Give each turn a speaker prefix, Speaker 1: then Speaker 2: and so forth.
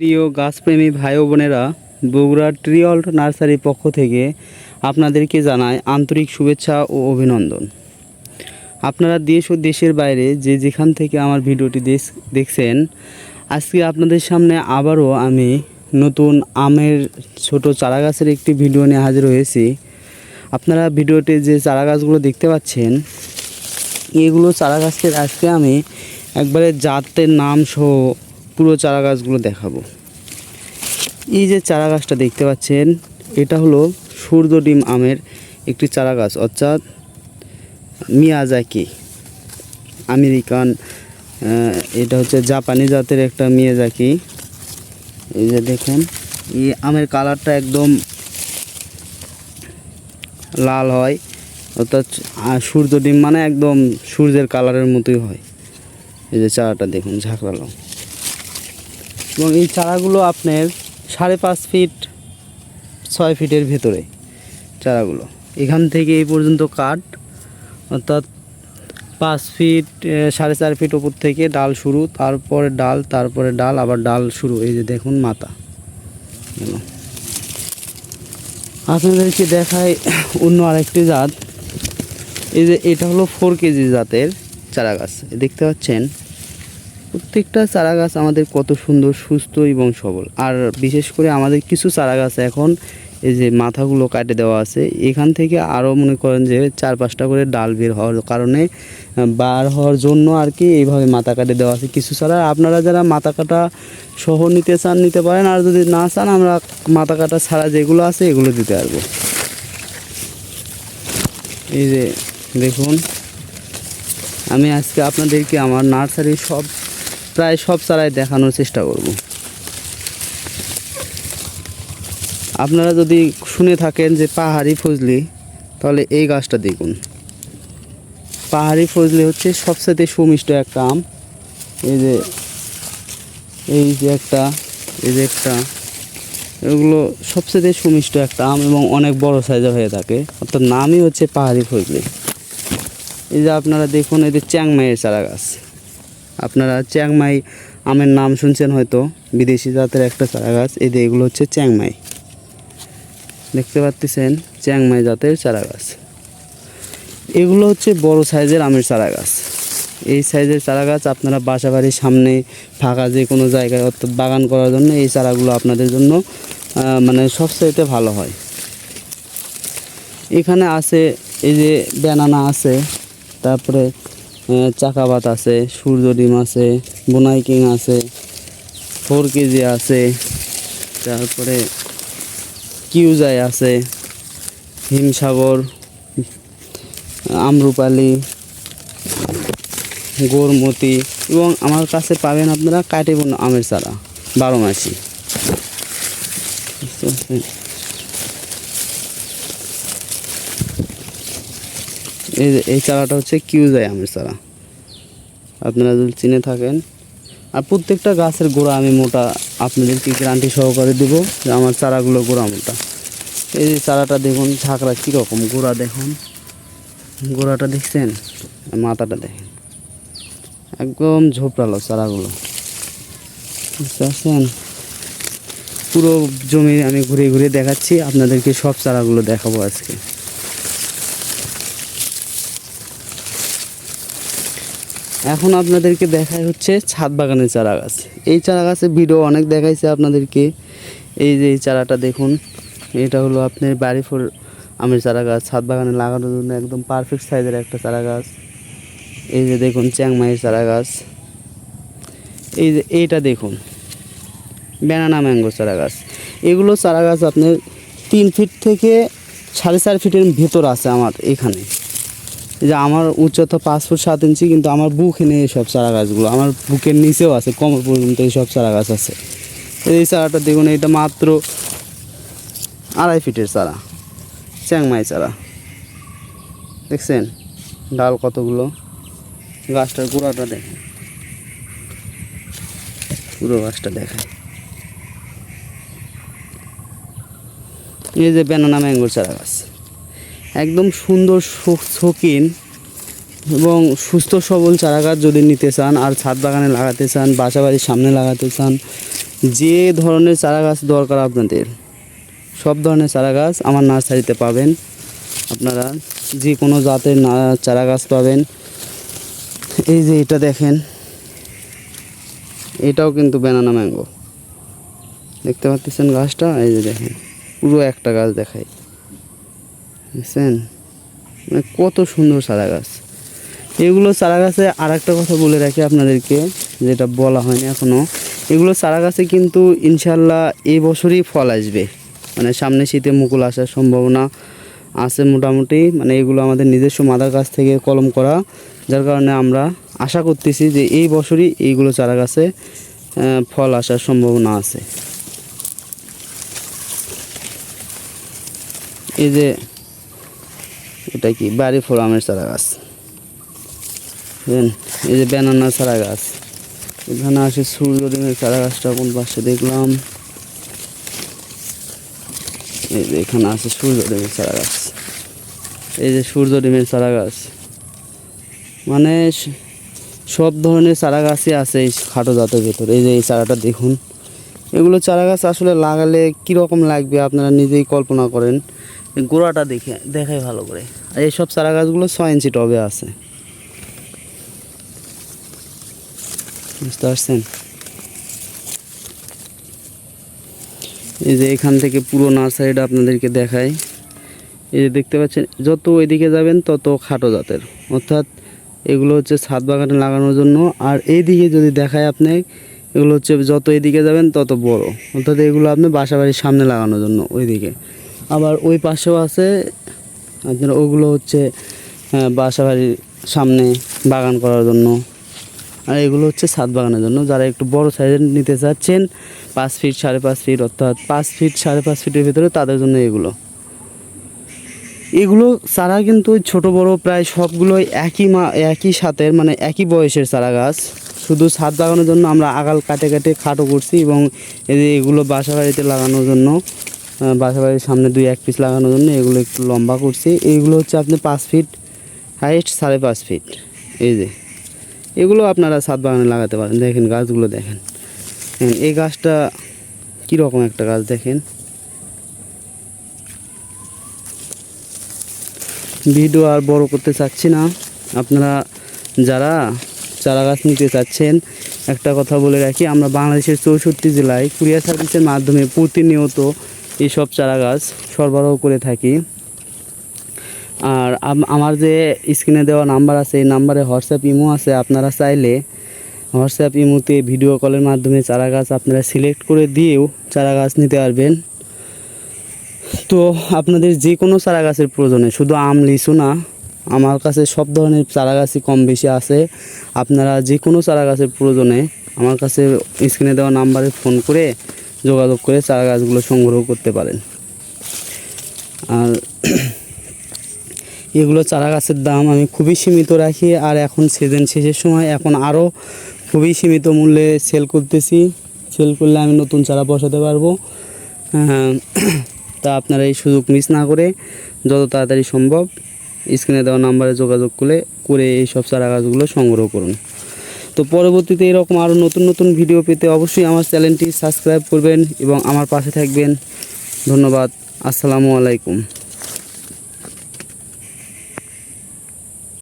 Speaker 1: প্রিয় গাছপ্রেমী ভাই বোনেরা বগুড়া ট্রিঅল্ট নার্সারির পক্ষ থেকে আপনাদেরকে জানায় আন্তরিক শুভেচ্ছা ও অভিনন্দন। আপনারা দেশ ও দেশের বাইরে যে যেখান থেকে আমার ভিডিওটি দেখছেন, আজকে আপনাদের সামনে আবারও আমি নতুন আমের ছোট চারা গাছের একটি ভিডিও নিয়ে হাজির হয়েছি। আপনারা ভিডিওতে যে চারা গাছগুলো দেখতে পাচ্ছেন, এগুলো চারা গাছের আজকে আমি একবারে জাতের নাম সহ পুরো চারা গাছগুলো দেখাবো। এই যে চারা গাছটা দেখতে পাচ্ছেন, এটা হলো সূর্য ডিম আমের একটি চারা গাছ অর্থাৎ মিয়াজাকি, আমেরিকান এটা হচ্ছে জাপানি জাতের একটা মিয়াজাকি। এই যে দেখেন, এই আমের কালারটা একদম লাল হয়, অর্থাৎ সূর্য ডিম মানে একদম সূর্যের কালারের মতোই হয়। এই যে চারাটা দেখুন, ঝাঁকড়ালো। এবং এই চারাগুলো আপনার সাড়ে পাঁচ ফিট, ছয় ফিটের ভেতরে চারাগুলো। এখান থেকে এই পর্যন্ত কাঠ, অর্থাৎ পাঁচ ফিট সাড়ে চার ফিট ওপর থেকে ডাল শুরু, তারপরে ডাল তারপরে ডাল, আবার ডাল শুরু। এই যে দেখুন মাথা। আপনাদেরকে দেখায় অন্য আরেকটি জাত। এই যে এটা হলো ফোর কেজি জাতের চারা গাছ দেখতে পাচ্ছেন? প্রত্যেকটা চারা গাছ আমাদের কত সুন্দর, সুস্থ এবং সবল। আর বিশেষ করে আমাদের কিছু চারা গাছ এখন এই যে মাথাগুলো কাটে দেওয়া আছে, এখান থেকে আরও মনে করেন যে চার পাঁচটা করে ডাল বের হওয়ার কারণে বার হওয়ার জন্য আর কি এইভাবে মাথা কাটে দেওয়া আছে। কিছু চারা আপনারা যারা মাথা কাটা সহ নিতে চান, নিতে পারেন। আর যদি না চান, আমরা মাথা কাটা ছাড়া যেগুলো আছে, এগুলো দিতে পারব। এই যে দেখুন, আমি আজকে আপনাদেরকে আমার নার্সারির সব প্রায় সব চারাই দেখানোর চেষ্টা করব। আপনারা যদি শুনে থাকেন যে পাহাড়ি ফজলি, তাহলে এই গাছটা দেখুন। পাহাড়ি ফজলি হচ্ছে সবচেয়ে সুমিষ্ট একটা আম। এই যে এই যে একটা, এই যে একটা, এগুলো সবচেয়ে সুমিষ্ট একটা আম এবং অনেক বড় সাইজের হয়ে থাকে। অর্থাৎ নামই হচ্ছে পাহাড়ি ফজলি। এই যে আপনারা দেখুন, এই যে চ্যাংমাইয়ের চারা গাছ আপনারা চ্যাংমাই আমের নাম শুনছেন হয়তো, বিদেশি জাতের একটা চারা গাছ, এই যে এগুলো হচ্ছে চ্যাংমাই। দেখতে পাচ্ছেন, চ্যাংমাই জাতের চারা গাছ। এগুলো হচ্ছে বড় সাইজের আমের চারা গাছ। এই সাইজের চারা গাছ আপনারা বাসা বাড়ির সামনে ফাঁকা যে কোনো জায়গায় অর্থাৎ বাগান করার জন্য এই চারাগুলো আপনাদের জন্য মানে সবচাইতে ভালো হয়। এখানে আছে, এই যে ব্যানানা আছে, তারপরে চাকাবাত আছে, সূর্য ডিম আছে, বোনাই কিং আছে, ফোর কেজি আছে, তারপরে কিউজাই আছে, হিমসাগর, আমরুপালি, গোরমতি, এবং আমার কাছে পাবেন আপনারা কাটিবন আমের চারা, বারো মাসি বুঝতে পারছেন? এই এই চারাটা হচ্ছে কিউজাই আমের চারা। আপনারা যদি চিনে থাকেন। আর প্রত্যেকটা গাছের গোড়া আমি মোটা আপনাদেরকে গ্যারান্টি সহকারে দেবো যে আমার চারাগুলো গোড়া মোটা। এই যে চারাটা দেখুন, ঝাঁকড়া কীরকম গোড়া দেখুন। গোড়াটা দেখছেন? মাথাটা দেখেন। একদম ঝোপড়ালো চারাগুলো। বুঝতে পারছেন? পুরো জমি আমি ঘুরে ঘুরে দেখাচ্ছি, আপনাদেরকে সব চারাগুলো দেখাবো আজকে। এখন আপনাদেরকে দেখাই হচ্ছে ছাদ বাগানের চারা গাছ এই চারা গাছের ভিডিও অনেক দেখাইছে আপনাদেরকে। এই যে এই চারাটা দেখুন, এটা হলো আপনার বাড়ি ফোর আমের চারা গাছ ছাদ বাগানে লাগানোর জন্য একদম পারফেক্ট সাইজের একটা চারা গাছ এই যে দেখুন, চ্যাংমাইয়ের চারা গাছ এই যে এইটা দেখুন ব্যানানা ম্যাঙ্গো চারা গাছ এগুলো চারা গাছ আপনার তিন ফিট থেকে সাড়ে চার ফিটের ভেতর আছে আমার এখানে। যে আমার উচ্চতা পাঁচ ফুট সাত ইঞ্চি, কিন্তু আমার বুকে নেই এইসব চারা গাছগুলো। আমার বুকের নিচেও আছে, কোমর পর্যন্ত এইসব চারা গাছ আছে। এই চারাটা দেখুন এটা মাত্র আড়াই ফিটের চারা, চ্যাংমাই চারা। দেখছেন? ডাল কতগুলো? গাছটার গোড়াটা দেখেন। পুরো গাছটা দেখায় এই যে ব্যানানা ম্যাঙ্গোর চারা গাছ। একদম সুন্দর শৌখিন এবং সুস্থ সবল চারা গাছ যদি নিতে চান, আর ছাদ বাগানে লাগাতে চান বাসা বাড়ির সামনে লাগাতে চান, যে ধরনের চারা গাছ দরকার আপনাদের, সব ধরনের চারা গাছ আমার নার্সারিতে পাবেন। আপনারা যে কোনো জাতের না চারা গাছ পাবেন। এই যে এটা দেখেন, এটাও কিন্তু ব্যানানা ম্যাঙ্গো দেখতে পাচ্ছেন গাছটা? এই যে দেখেন, পুরো একটা গাছ দেখাই। বুঝছেন মানে কত সুন্দর চারা গাছ এগুলো চারা গাছে আর একটা কথা বলে রাখি আপনাদেরকে, যেটা বলা হয়নি এখনও এগুলো চারা গাছে কিন্তু ইনশাল্লাহ এই বছরই ফল আসবে। মানে সামনে শীতে মুকুল আসার সম্ভাবনা আছে মোটামুটি। মানে এগুলো আমাদের নিজস্ব মাদার গাছ থেকে কলম করা, যার কারণে আমরা আশা করতেছি যে এই বছরই এইগুলো চারা গাছে ফল আসার সম্ভাবনা আছে। এই যে এটা কি? বাড়ি ফল আমের চারা গাছ এই যে ব্যানানা চারা গাছ এখানে আসে সূর্য ডিমের চারা গাছটা কোন পাশে দেখলাম। এই যে এখানে আছে সূর্য ডিমের চারা গাছ এই যে সূর্য ডিমের চারা গাছ মানে সব ধরনের চারা গাছই আছে এই খাটো জাতের ভেতর। এই যে এই চারাটা দেখুন। এগুলো চারা গাছ আসলে লাগালে কীরকম লাগবে আপনারা নিজেই কল্পনা করেন। গোড়াটা দেখে দেখাই ভালো করে। আর এইসব চারা গাছগুলো ছয় ইঞ্চি টবে আছে। বুঝতে পারছেন? এই যে এখান থেকে পুরো নার্সারিটা আপনাদেরকে দেখাই। এই যে দেখতে পাচ্ছেন, যত ওইদিকে যাবেন তত খাটো জাতের। অর্থাৎ এগুলো হচ্ছে ছাদ বাগানে লাগানোর জন্য। আর এই দিকে যদি দেখায় আপনি, এগুলো হচ্ছে যত এদিকে যাবেন তত বড়। অর্থাৎ এগুলো আপনি বাসা বাড়ির সামনে লাগানোর জন্য ওইদিকে। আবার ওই পাশেও আছে আপনার ওগুলো হচ্ছে বাসা বাড়ির সামনে বাগান করার জন্য। আর এগুলো হচ্ছে ছাদ বাগানের জন্য। যারা একটু বড় সাইজের নিতে চাচ্ছেন, পাঁচ ফিট সাড়ে পাঁচ ফিট অর্থাৎ পাঁচ ফিট সাড়ে পাঁচ ফিটের ভিতরে তাদের জন্য এগুলো। এগুলো চারা কিন্তু ছোট, বড় প্রায় সবগুলোই একই মা, একই সাথের মানে একই বয়সের চারা গাছ। শুধু ছাদ লাগানোর জন্য আমরা আগাল কাটে কাটে খাটো করছি এবং এগুলো বাসা বাড়িতে লাগানোর জন্য বাসা বাড়ির সামনে দুই এক পিস লাগানোর জন্য এগুলো একটু লম্বা করছি। এইগুলো হচ্ছে আপনি পাঁচ ফিট হাইস্ট সাড়ে পাঁচ ফিট এই যে এগুলো আপনারা ছাদ বাগানে লাগাতে পারেন। দেখেন গাছগুলো দেখেন। দেখেন, এই গাছটা কীরকম একটা গাছ দেখেন। ভিডিও আর বড় করতে চাচ্ছি না। আপনারা যারা চারা গাছ নিতে চাচ্ছেন একটা কথা বলে রাখি আমরা বাংলাদেশের চৌষট্টি জেলায় কুরিয়ার সার্ভিসের মাধ্যমে প্রতিনিয়ত এইসব চারা গাছ সরবরাহ করে থাকি। আর আমার যে স্ক্রিনে দেওয়া নাম্বার আছে, এই নাম্বারে হোয়াটসঅ্যাপ ইমো আছে, আপনারা চাইলে হোয়াটসঅ্যাপ ইমোতে ভিডিও কলের মাধ্যমে চারা গাছ আপনারা সিলেক্ট করে দিয়েও চারা গাছ নিতে পারবেন। তো আপনাদের যে কোনো চারা গাছের প্রয়োজনে, শুধু আম, লিচু না, আমার কাছে সব ধরনের চারা গাছই কম বেশি আছে। আপনারা যে কোনো চারা গাছের প্রয়োজনে আমার কাছে স্ক্রিনে দেওয়া নাম্বারে ফোন করে যোগাযোগ করে চারা গাছগুলো সংগ্রহ করতে পারেন। আর এগুলো চারা গাছের দাম আমি খুবই সীমিত রাখি আর এখন সিজন শেষের সময় এখন আরও খুবই সীমিত মূল্যে সেল করতেছি। সেল করলে আমি নতুন চারা বসাতে পারব। তা আপনারা এই সুযোগ মিস না করে যত তাড়াতাড়ি সম্ভব স্ক্রিনে দেওয়া নাম্বারে যোগাযোগ করে করে এই সব চারা গাছগুলো সংগ্রহ করুন। তো পরবর্তীতে এরকম আরও নতুন নতুন ভিডিও পেতে অবশ্যই আমার চ্যানেলটি সাবস্ক্রাইব করবেন এবং আমার পাশে থাকবেন। ধন্যবাদ। আসসালামু আলাইকুম।